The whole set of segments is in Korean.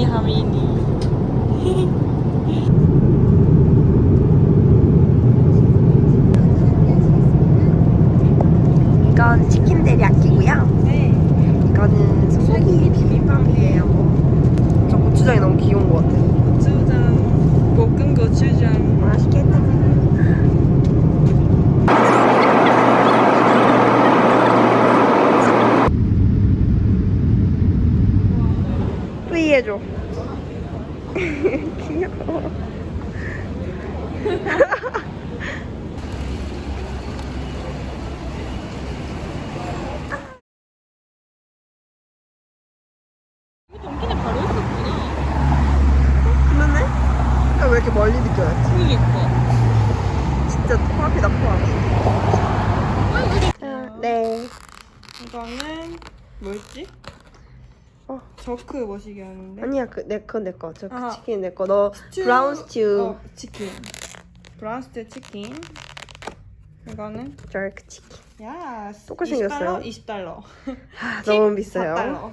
귀염둥이 하민이. 이건 치킨 데리야끼고요. 네. 이거는 소고기 비빔밥이에요. 저 고추장이 너무 귀여운 것 같아. 고추장, 볶은 고추장. 맛있겠다. 뿌이 해줘. 귀여워. 당근에 바로 있었구나. 그러네? 야, 왜 이렇게 멀리 느껴졌지? 그니까. 진짜 코앞이다, 코앞. 네. 이거는 뭐였지? 어. 저크 머시기 하는데. 아니야, 그, 내 거, 내 거. 저 아하. 치킨 내 거. 너 스튜- 브라운 스튜, 어, 치킨. 브라운 스튜 치킨. 이거는 저크 치킨. 야 똑같이 생겼어요. 20달러. 아, 너무 비싸요. 4달러.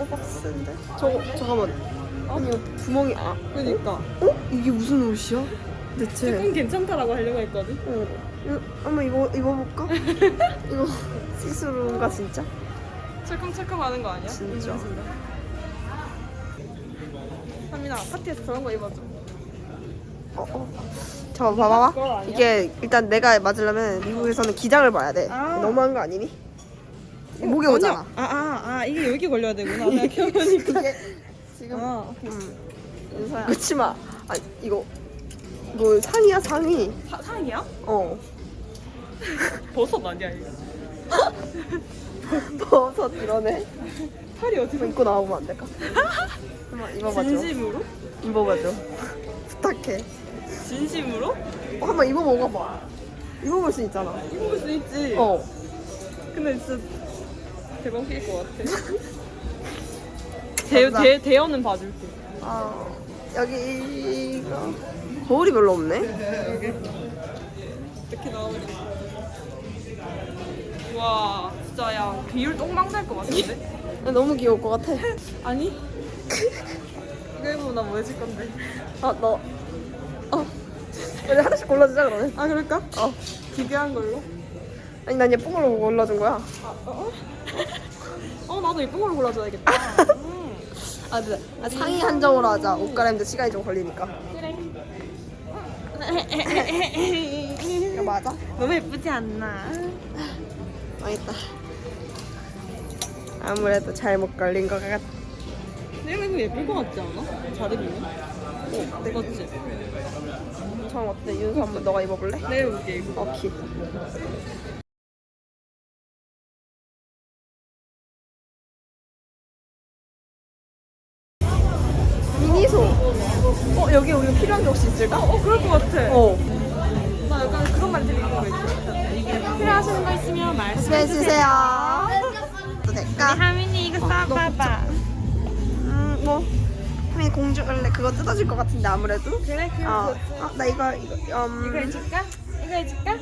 어, 박스인데? 저거, 잠깐만. 아니, 이거 구멍이, 아, 그니까. 어? 이게 무슨 옷이야? 대체. 조금 괜찮다라고 하려고 했거든. 어. 이거, 한번 입어, 입어볼까? 이거 시스루인가, 진짜? 철컹철컹 하는 거 아니야? 진짜. 하민아 파티에서 저런 거 입어줘. 어, 어. 저 봐봐봐. 이게 일단 내가 맞으려면 미국에서는 기장을 봐야 돼. 아. 너무한 거 아니니? 목에 오잖아. 아 아 아, 이게 여기 걸려야 되구나. 생각해보니까. 이게 지금 어. 음. 윤서야. 이거 치마. 아 이거 이거 상의야 상의. 사, 상이야? 어. 버섯 아니야 이거? 버섯 이러네. 팔이 이거 어디서? 입고 나오면 안 될까? 한번 입어봐줘. 진심으로? 입어봐줘. 부탁해. 진심으로? 어, 한번 입어보고 봐. 입어볼 수 있잖아. 입어볼 수 있지. 어. 근데 진짜 대박 필것 같아. 대. 대, 대여는 봐줄게. 아 여기가 거울이 별로 없네. 여기. 이렇게 나오면 와 진짜 야 비율 똥망 날것 같은데? 나 너무 귀여울 것 같아. 아니? 이거 입으면 나뭐 해줄 건데? 아 너. 어. 우리 하나씩 골라주자 그러면. 아 그럴까? 어. 기대한 걸로? 아니 난 예쁜 걸로 골라준 거야. 아, 어? 어 나도 예쁜 걸로 골라줘야겠다. 음. 아, 네. 아 상의 한정으로 하자. 옷 갈아입는데 시간이 좀 걸리니까. 그래. 이거 맞아? 너무 예쁘지 않나? 망했다. 아무래도 잘못 걸린 것 같아. 내가 이거 예쁠 것 같지 않아? 잘 입으면? 어, 내 맞지? 정 어때? 윤서 한번 너가 입어볼래? 내가 입을게 이거. 오케이. 있을까? 어, 그럴 것 같아. 어. 나 약간 그런 말 들리는 거 있어. 필요하신 거 있으면 말씀해 해주세요. 또 될까? 하민이 이거 써봐봐. 음, 뭐. 하민 공주 원래 그거 뜯어질 것 같은데 아무래도. 그래, 그래. 어, 어, 나 이거 이거 음. 이거 해줄까? 이거 해줄까?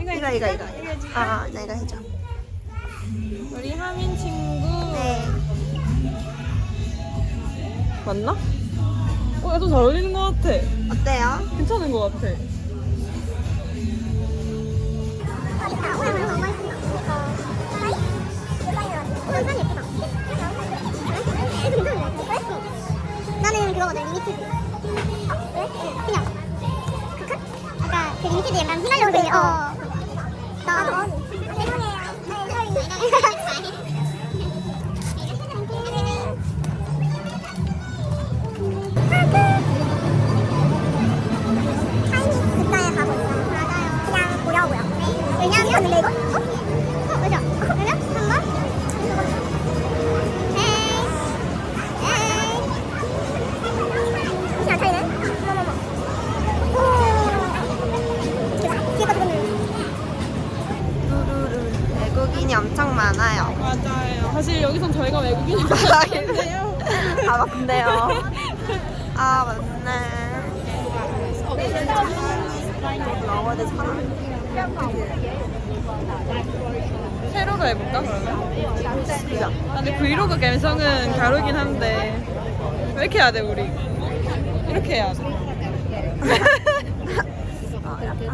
이거 이거 이거 이거. 이거? 아, 아, 나 이거 해줘. 우리 하민 친구. 네. 맞나? 어, 얘도 잘 어울리는 것 같아. 어때요? 괜찮은 것 같아. 나는 그거거든 리미티드 어? 왜? 그냥 그, 아까 그 리미티드 약간 휘날려서 어. 아, 맞네요. 아, 맞네. 나와야 돼, 사람. 세로로 해볼까 그러면? 진짜. 아, 근데 브이로그 감성은 다르긴 한데 왜 이렇게 해야 돼 우리? 이렇게 해야 돼.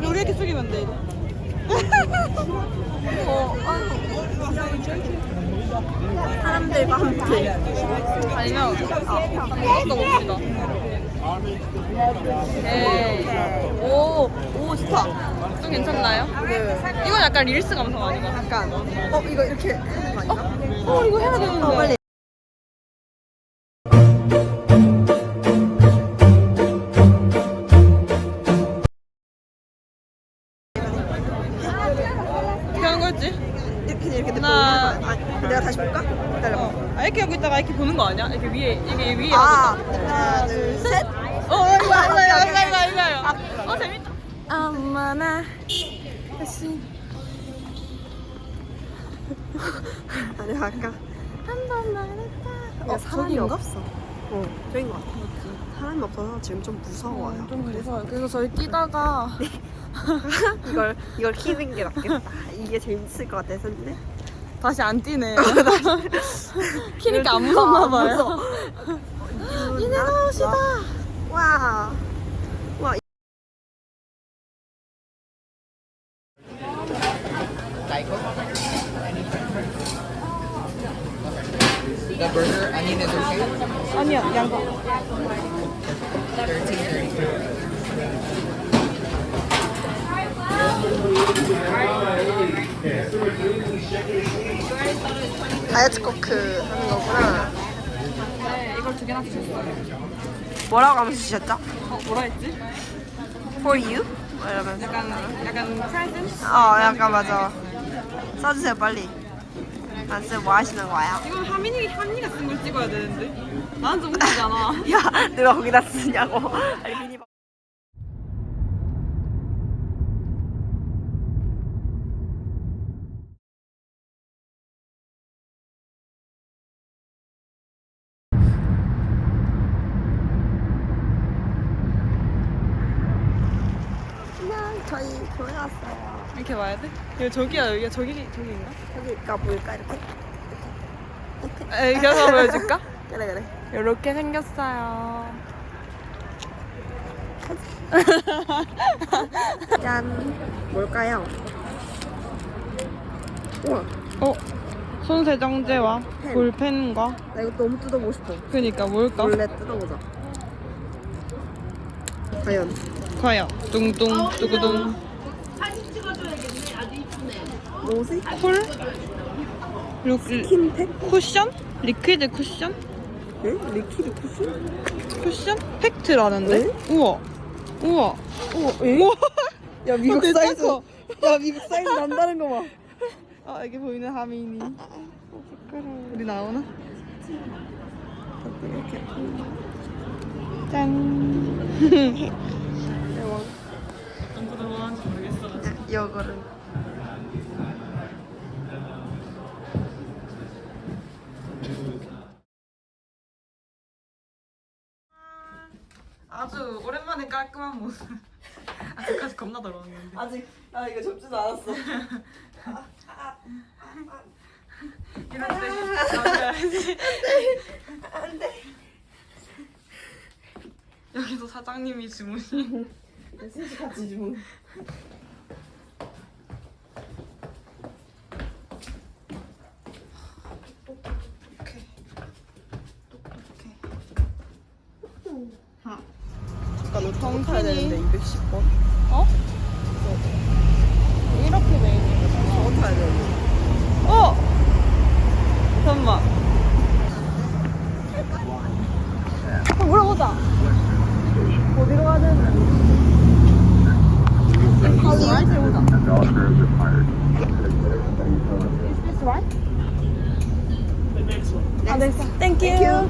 우리 이렇게 숙이면 돼. 어, 사람들과 함께. 아니면 한번더 봅시다. 네. 오, 오, 좋다. 좀 괜찮나요? 네. 이건 약간 릴스 감성 아닌가? 약간, 어, 이거 이렇게 하는 거 아닌가? 어 이거 해야 되는데. 아니야? 이렇게 위에 이게 위에 아, 하고 하나, 둘, 셋. 어, 이거 이거 이거 이거 이거 이거. 어, 재밌다. 엄마나 다시 아니, 아까. 한번 말했다. 어, 사람이 저기인가? 없어. 어, 저긴 것 같아. 사람이 없어서 지금 좀 무서워요. 좀 무서워요. 그래서 저희 뛰다가 이걸 이걸 키는 게 낫겠다. 이게 재밌을 것 같아서인데. 다시 안 뛰네요. 키니까 안 무섭나 봐요. 이제 나오시다. 와. 와. The burger onion is okay. 아니야, 양파. 다이어트 코크 하는 거구나. 네, 이걸 두 개나 주셨어요. 뭐라고 하면서 주셨죠? 어, 뭐라 했지? For you? 뭐 이러면서. 약간 약간 프레젠스? 어, 약간 맞아. 써주세요 빨리. 안쓰 뭐 하시는 거야? 이건 하민이 하민이가 쓴 걸 찍어야 되는데. 나는 좀 웃기잖아. 야, 누가 거기다 쓰냐고 그냥 저희 교회 왔어요. 이렇게 와야 돼? 여기 저기야 여기가 저기 저기인가? 여기가 보일까 이렇게? 에, 이렇게 해서 보여줄까? 그래 그래. 이렇게 생겼어요. 짠. 뭘까요? 우와, 어? 손 세정제와 펜. 볼펜과 나 이거 너무 뜯어보고 싶어. 그니까 뭘까? 몰래 뜯어보자. 과연 과연 뚱뚱 뚜구둥 뭐지? 쿨? 루, 킴팩? 쿠션? 리퀴드 쿠션? 네? 리퀴드 쿠션? 쿠션? 팩트라는데? 네? 우와 우와 우와, 에? 우와 야 미국 진짜 사이즈. 커. 야 미국 사이즈 난다는 거 봐. 아 이게 보이는 하민이 우리 나오나? 이렇게. 짠 대왕. 누구 들어가는지 모르겠어 이거를. 아주 오랜만에 깔끔한 모습 아직까지 겁나 더러웠는데 아직 나 이거 접지도 않았어. 이럴 때 나와야지 안돼. 여기서 사장님이 셋이 같이 주문. 오케이 똑똑해 잠깐 너 정신이- 타야 되는데 210번. 어? 이렇게 돼 있는 거잖아 저거 타야 되는데. 어! 잠깐만 어, 물어보자 어디로 가야 해보자. Is this right? 아, 네. Thank 땡큐. you.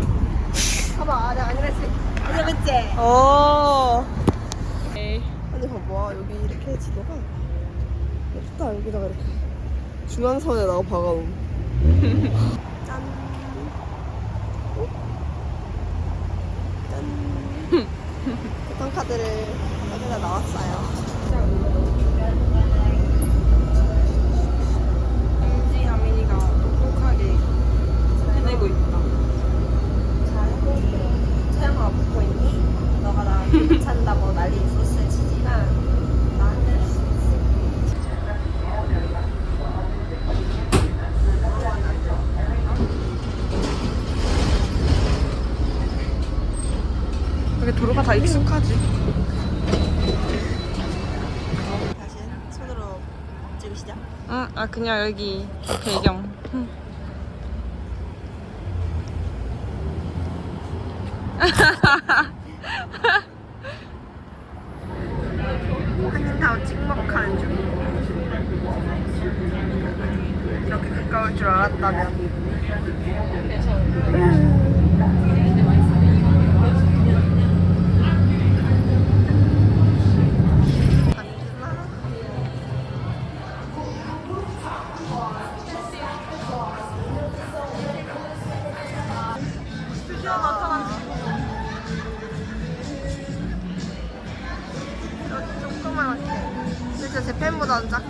봐봐, 내가 아니랬지. 아니랬지. 오. 여기 이렇게 지도가 예쁘다 여기다가 이렇게 중앙선에다가 박아놓은 짠. 오? 짠. 교통카드를 여기다 나왔어요. 은지 하민이가 똑똑하게 해내고 있다. 채영아 붙고 있니? 너가 나 괜찮다고 난리 있었을 지지만 나는 이렇게 도로가 다 익숙하지. 다시 손으로 찍으시죠. 응, 아 그냥 여기 배경. 진짜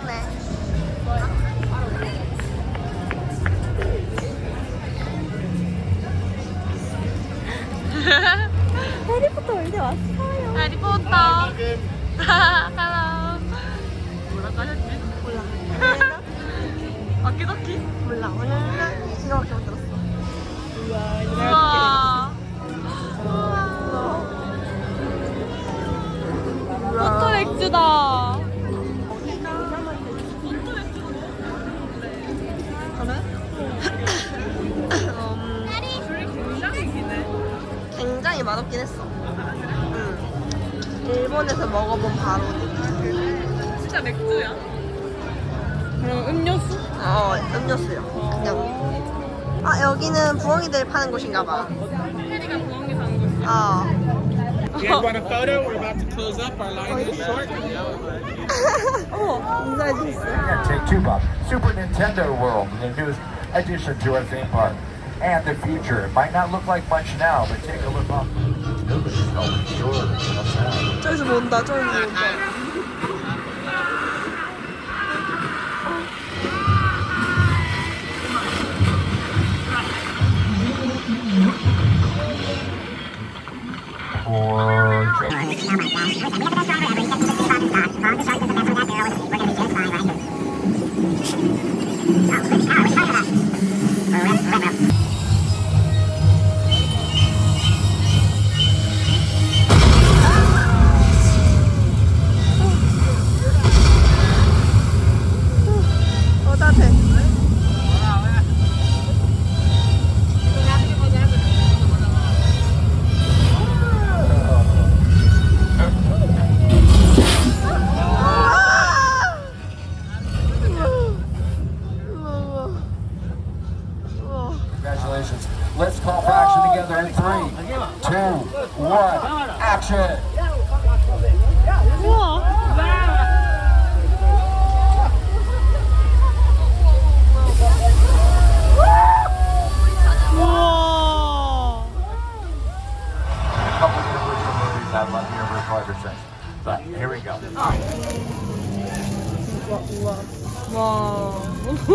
일본에서 먹어본 바로. 진짜 맥주야? 그럼 음료수? 어, 음료수요. 그냥. 아, 여기는 부엉이들 파는 곳인가 봐. 해리가 부엉이 사는 곳이야. 어. You guys want a photo? We're about to close up. Our line is short. 어머, 인사해 주셨어요. Yeah, take two, Bob. Super Nintendo World, the newest addition to our theme park. And the future. It might not look like much now, but take a look off. Nobody's going sure. 저기서 본다, 저기서 본다.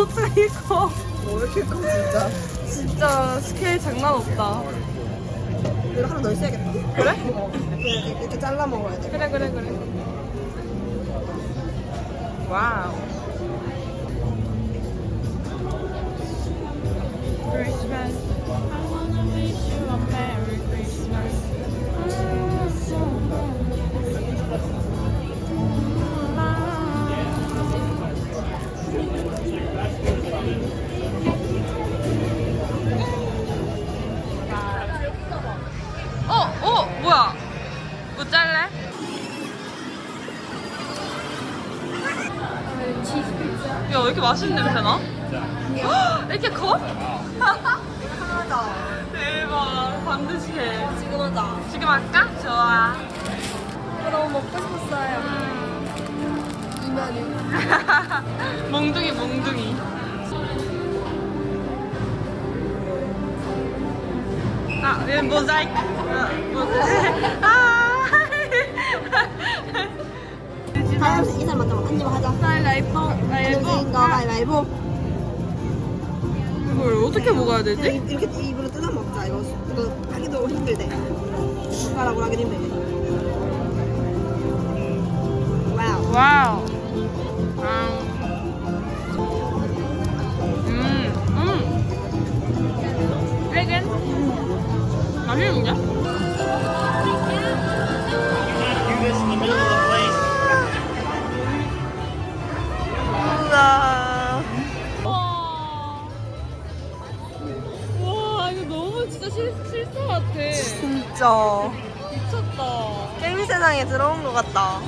어떻게 이거? 뭐 이렇게 커, 진짜. 진짜 스케일 장난 없다. 이거 하나 더 있어야겠다. 그래? 어, 이렇게, 이렇게 잘라 먹어야 돼. 그래, 그래, 그래. 와우. I 왜 이렇게 맛있는 냄새 나? 헉, 이렇게 커? 하나다. 대박. 반드시 해. 지금 하자. 지금 할까? 좋아. 너무 먹고 싶었어요. 이면이. 몽둥이, 몽둥이. 아, 얘 모자이크. 어, 모자이크. 아. 다음 이 사람 먼저 한입 하자. 가위바위보. 가위바위보. 너 가위바위보. 이걸 어떻게 먹어야 되지? 이렇게 입으로 뜯어 먹자. 이거 이거 하기도 힘들대. 숟가락으로 하기도 힘들대. 와우. 와우. 들어온 것 같다.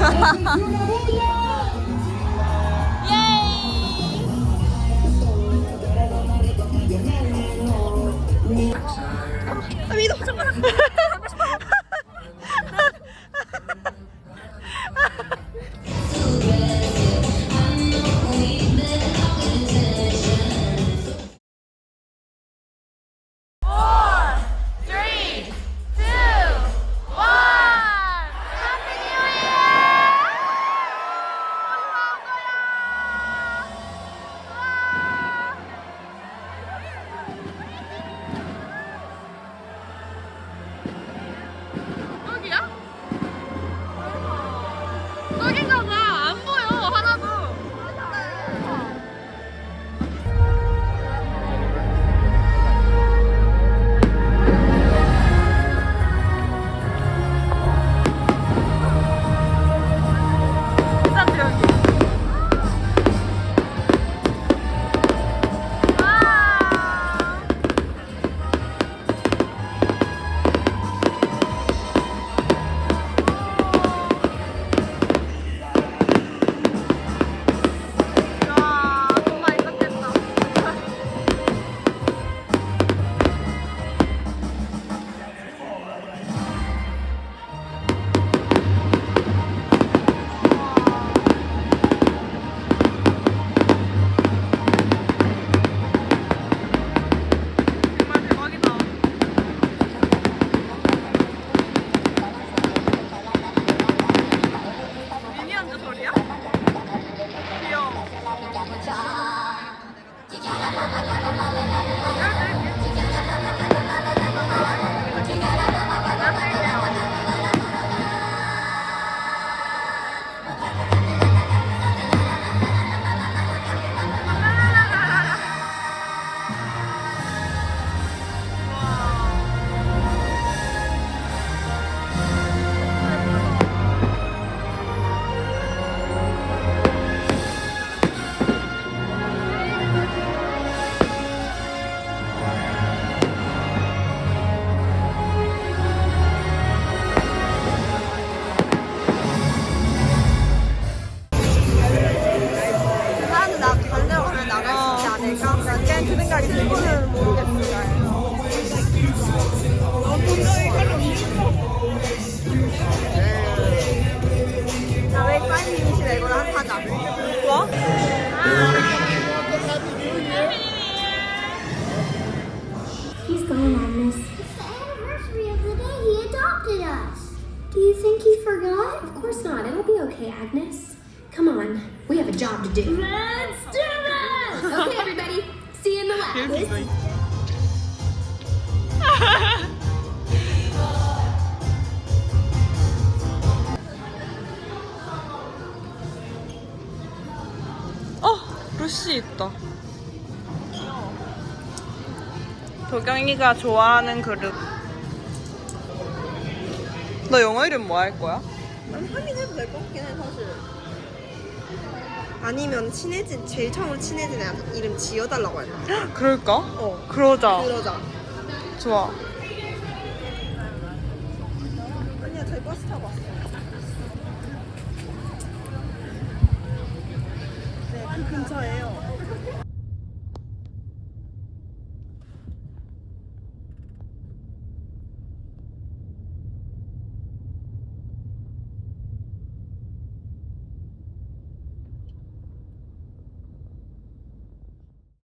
여기야? To do. Let's do this! Okay, everybody. See you in the lab. 어, 루시 있다. 도경이가 좋아하는 그릇. 너 영어 이름 뭐 할 거야? 난 하긴 해도 될 것 같긴 해 사실. 아니면 친해진 제일 처음으로 친해진 애한테 이름 지어달라고 할까? 그럴까? 어. 그러자. 그러자. 좋아. 아니야 저희 버스 타고 왔어. 네, 그 근처에요.